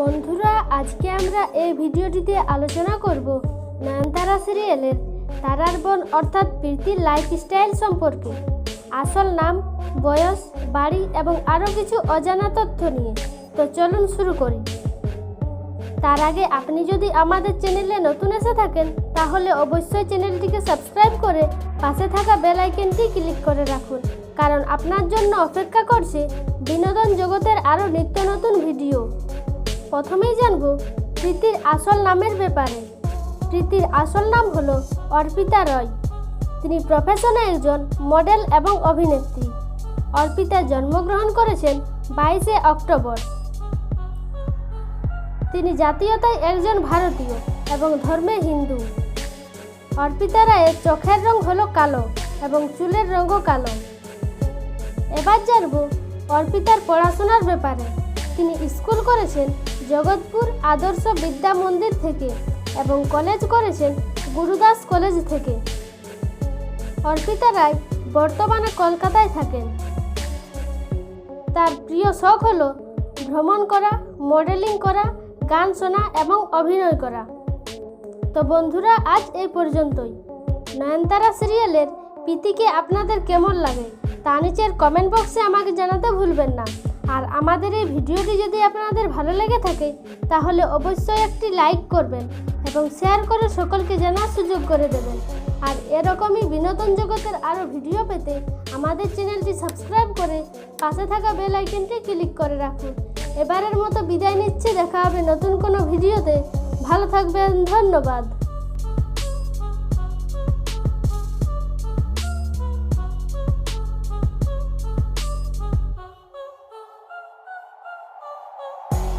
বন্ধুরা, আজকে আমরা এই ভিডিওটিতে আলোচনা করব নয়নতারা সিরিয়ালের তারার বোন অর্থাৎ প্রীতির লাইফস্টাইল সম্পর্কে। আসল নাম, বয়স, বাড়ি এবং আরও কিছু অজানা তথ্য নিয়ে। তো চলুন শুরু করি। তার আগে আপনি যদি আমাদের চ্যানেলে নতুন এসে থাকেন, তাহলে অবশ্যই চ্যানেলটিকে সাবস্ক্রাইব করে পাশে থাকা বেল আইকনটি ক্লিক করে রাখুন। কারণ আপনার জন্য অপেক্ষা করছে বিনোদন জগতের আরও নিত্য নতুন ভিডিও। প্রথমেই জানব প্রীতির আসল নামের ব্যাপারে। প্রীতির আসল নাম হলো অর্পিতা রয়। তিনি প্রফেশনে একজন মডেল এবং অভিনেত্রী। অর্পিতা জন্মগ্রহণ করেছেন বাইশে অক্টোবর। তিনি জাতীয়তায় একজন ভারতীয় এবং ধর্মে হিন্দু। অর্পিতা রায়ের চোখের রং হলো কালো এবং চুলের রঙও কালো। এবার জানব অর্পিতার পড়াশোনার ব্যাপারে। তিনি স্কুল করেছেন জগৎপুর আদর্শ বিদ্যা মন্দির থেকে এবং কলেজ করেছেন গুরুদাস কলেজ থেকে। অর্পিতা রায় বর্তমানে কলকাতায় থাকেন। তার প্রিয় শখ হলো ভ্রমণ করা, মডেলিং করা, গান শোনা এবং অভিনয় করা। তো বন্ধুরা, আজ এই পর্যন্তই। নয়নতারা সিরিয়ালের প্রীতিকে আপনাদের কেমন লাগে তা নিচের কমেন্ট বক্সে আমাকে জানাতে ভুলবেন না। আর আমাদের এই ভিডিওটি যদি আপনাদের ভালো লেগে থাকে, তাহলে অবশ্যই একটি লাইক করবেন এবং শেয়ার করে সকলকে জানার সুযোগ করে দেবেন। আর এরকমই বিনোদন জগতের আরও ভিডিও পেতে আমাদের চ্যানেলটি সাবস্ক্রাইব করে পাশে থাকা বেল আইকনটি ক্লিক করে রাখুন। এবারের মতো বিদায় নিচ্ছে, দেখা হবে নতুন কোনো ভিডিওতে। ভালো থাকবেন, ধন্যবাদ। you.